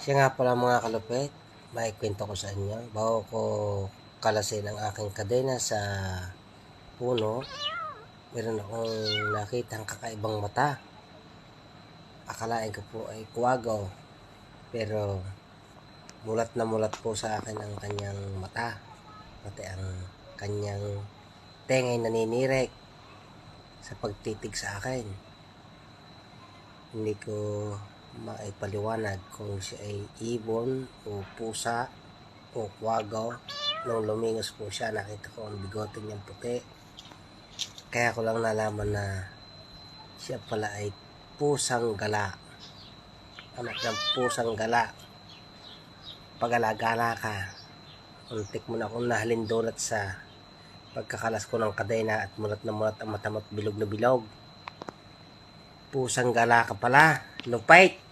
Siya nga pala mga kalupit, may kwento ko sa inyo. Bago ko kalasin ang aking kadena sa puno, meron akong nakita ang kakaibang mata. Akalain ko po ay kuwagaw. Pero mulat na mulat po sa akin ang kanyang mata. Pati ang kanyang tengay naninirek sa pagtitig sa akin. Hindi ko maipaliwanag kung siya ay ibon o pusa o kwagaw. Nung lumingos po siya, nakita ko ang bigote niyang puti. Kaya ko lang nalaman na siya pala ay pusang gala. Anak ng pusang gala. Pag-alagala ka. Untik mo na akong nahalindulot sa pagkakalas ko ng kadena at mulat na mulat ang matamat bilog na bilog. Pusang gala ka pala. Lupait.